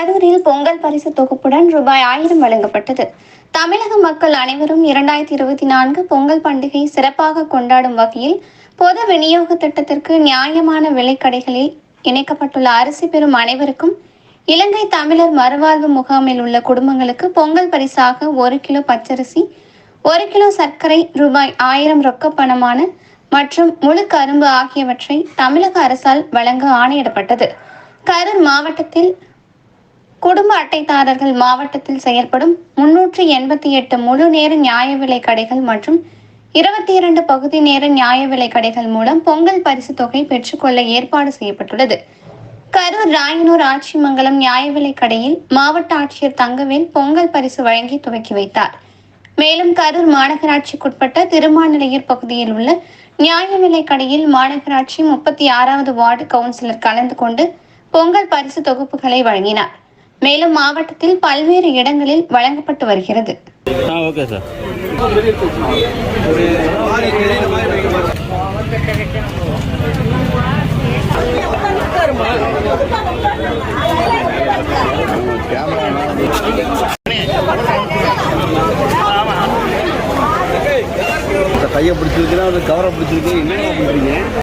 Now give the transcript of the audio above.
கரூரில் பொங்கல் பரிசு தொகுப்புடன் ரூபாய் ஆயிரம் வழங்கப்பட்டது. தமிழக மக்கள் அனைவரும் இரண்டாயிரத்தி இருபத்தி நான்கு பொங்கல் பண்டிகை சிறப்பாக கொண்டாடும் வகையில் பொது விநியோக திட்டத்திற்கு நியாயமான விலைக்கடைகளில் இணைக்கப்பட்டுள்ள அரிசி பெறும் அனைவருக்கும் இலங்கை தமிழர் மறுவாழ்வு முகாமில் உள்ள குடும்பங்களுக்கு பொங்கல் பரிசாக ஒரு கிலோ பச்சரிசி ஒரு கிலோ சர்க்கரை ரூபாய் ஆயிரம் ரொக்க பணமான மற்றும் முழு கரும்பு ஆகியவற்றை தமிழக அரசால் வழங்க ஆணையிடப்பட்டது. கரூர் மாவட்டத்தில் குடும்ப அட்டைதாரர்கள் மாவட்டத்தில் செயல்படும் முன்னூற்றி எண்பத்தி எட்டு முழு நேர நியாய விலை கடைகள் மற்றும் இருபத்தி இரண்டு பகுதி நேர நியாய விலை கடைகள் மூலம் பொங்கல் பரிசு தொகை பெற்றுக்கொள்ள ஏற்பாடு செய்யப்பட்டுள்ளது. கரூர் ராயனூர் ஆட்சிமங்கலம் நியாய விலை கடையில் மாவட்ட ஆட்சியர் தங்கவேல் பொங்கல் பரிசு வழங்கி துவக்கி வைத்தார். மேலும் கரூர் மாநகராட்சிக்குட்பட்ட திருமாநிலையூர் பகுதியில் உள்ள நியாய விலை கடையில் மாநகராட்சி முப்பத்தி ஆறாவது வார்டு கவுன்சிலர் கலந்து கொண்டு பொங்கல் பரிசு தொகுப்புகளை வழங்கினார். மேலும் மாவட்டத்தில் பல்வேறு இடங்களில் வழங்கப்பட்டு வருகிறது. ஆ ஓகே சார். கையை பிடிச்சிருக்கிறேன் அது கவரை பிடிச்சிருக்கு என்ன பண்ணுறீங்க